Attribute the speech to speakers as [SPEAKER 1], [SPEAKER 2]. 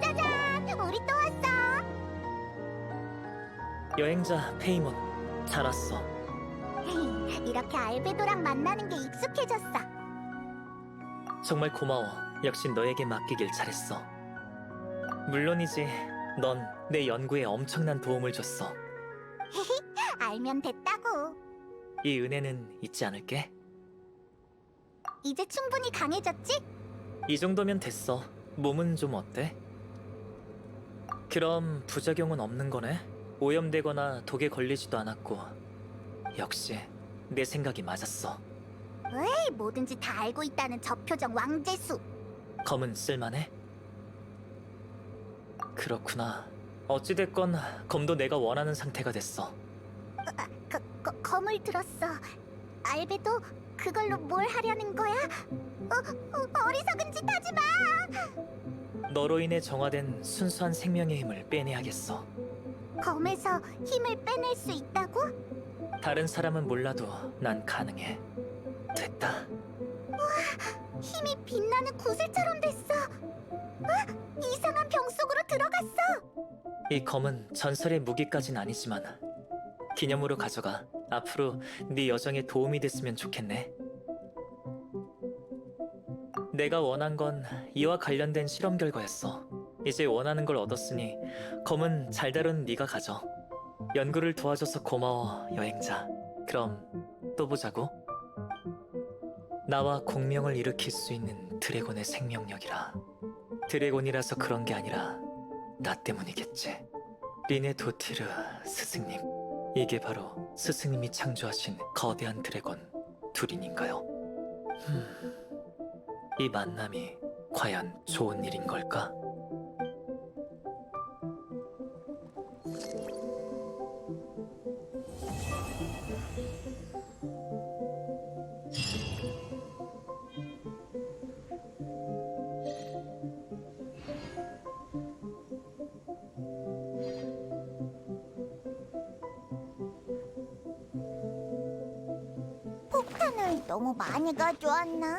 [SPEAKER 1] 짜잔! 우리 또 왔어!
[SPEAKER 2] 여행자 페이몬 잘 왔어.
[SPEAKER 1] 이렇게 알베도랑 만나는 게 익숙해졌어.
[SPEAKER 2] 정말 고마워. 역시 너에게 맡기길 잘했어. 물론이지. 넌 내 연구에 엄청난 도움을 줬어.
[SPEAKER 1] 알면 됐다고.
[SPEAKER 2] 이 은혜는 잊지 않을게.
[SPEAKER 1] 이제 충분히 강해졌지?
[SPEAKER 2] 이 정도면 됐어. 몸은 좀 어때? 그럼 부작용은 없는 거네? 오염되거나 독에 걸리지도 않았고. 역시 내 생각이 맞았어.
[SPEAKER 1] 에이, 뭐든지 다 알고 있다는 저 표정 왕재수.
[SPEAKER 2] 검은 쓸만해? 그렇구나. 어찌됐건 검도 내가 원하는 상태가 됐어.
[SPEAKER 1] 거, 거, 검을 들었어. 알베도 그걸로 뭘 하려는 거야? 어, 어, 어리석은 짓 하지 마!
[SPEAKER 2] 너로 인해 정화된 순수한 생명의 힘을 빼내야겠어.
[SPEAKER 1] 검에서 힘을 빼낼 수 있다고?
[SPEAKER 2] 다른 사람은 몰라도 난 가능해. 됐다.
[SPEAKER 1] 힘이 빛나는 구슬처럼 됐어.
[SPEAKER 2] 이 검은 전설의 무기까진 아니지만 기념으로 가져가. 앞으로 네 여정에 도움이 됐으면 좋겠네. 내가 원한 건 이와 관련된 실험 결과였어. 이제 원하는 걸 얻었으니 검은 잘 다룬 네가 가져. 연구를 도와줘서 고마워, 여행자. 그럼 또 보자고. 나와 공명을 일으킬 수 있는 드래곤의 생명력이라. 드래곤이라서 그런 게 아니라 나 때문이겠지. 리네 도티르 스승님. 이게 바로 스승님이 창조하신 거대한 드래곤 둘인인가요? 흠, 이 만남이 과연 좋은 일인 걸까?
[SPEAKER 1] 폭탄을 너무 많이 가져왔나?